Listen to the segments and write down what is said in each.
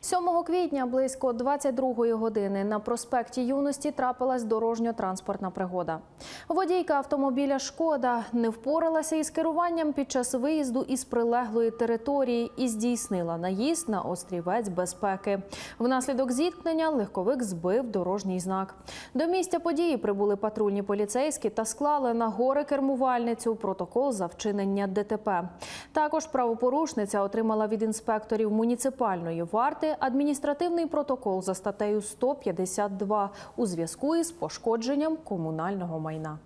7 квітня близько 22 години на проспекті Юності трапилась дорожньо-транспортна пригода. Водійка автомобіля Шкода не впоралася із керуванням під час виїзду із прилеглої території і здійснила наїзд на острівець безпеки. Внаслідок зіткнення легковик збив дорожній знак. До місця події прибули патрульні поліцейські та склали на гори кермувальницю протокол за вчинення ДТП. Також правопорушниця отримала від інспекторів муніципальної варти адміністративний протокол за статтею 152 у зв'язку із пошкодженням комунального майна.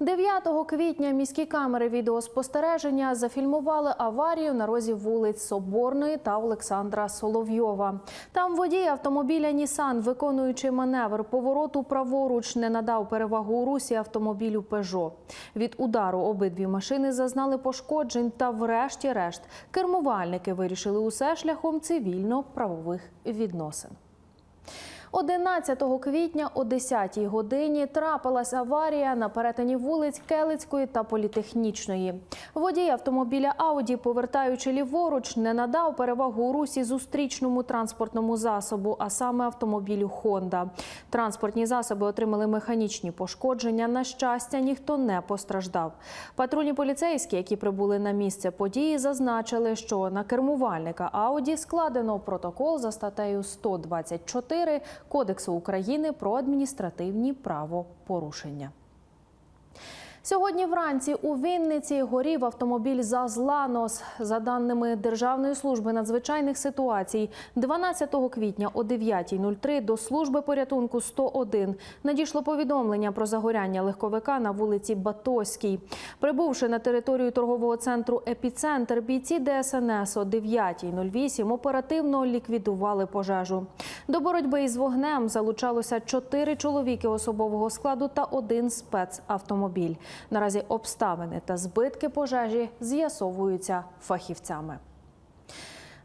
9 квітня міські камери відеоспостереження зафільмували аварію на розі вулиць Соборної та Олександра Соловйова. Там водій автомобіля Нісан, виконуючи маневр повороту праворуч, не надав перевагу у русі автомобілю Пежо. Від удару обидві машини зазнали пошкоджень та, врешті-решт, кермувальники вирішили усе шляхом цивільно-правових відносин. 11 квітня о 10 годині трапилась аварія на перетині вулиць Келицької та Політехнічної. Водій автомобіля Ауді, повертаючи ліворуч, не надав перевагу у русі зустрічному транспортному засобу, а саме автомобілю Хонда. Транспортні засоби отримали механічні пошкодження. На щастя, ніхто не постраждав. Патрульні поліцейські, які прибули на місце події, зазначили, що на кермувальника Ауді складено протокол за статтею 124 Кодексу України про адміністративні правопорушення. Сьогодні вранці у Вінниці горів автомобіль «ЗАЗ-Ланос». За даними Державної служби надзвичайних ситуацій, 12 квітня о 9.03 до служби порятунку 101 надійшло повідомлення про загоряння легковика на вулиці Батоській. Прибувши на територію торгового центру «Епіцентр», бійці ДСНС о 9.08 оперативно ліквідували пожежу. До боротьби із вогнем залучалося чотири чоловіки особового складу та один спецавтомобіль. Наразі обставини та збитки пожежі з'ясовуються фахівцями.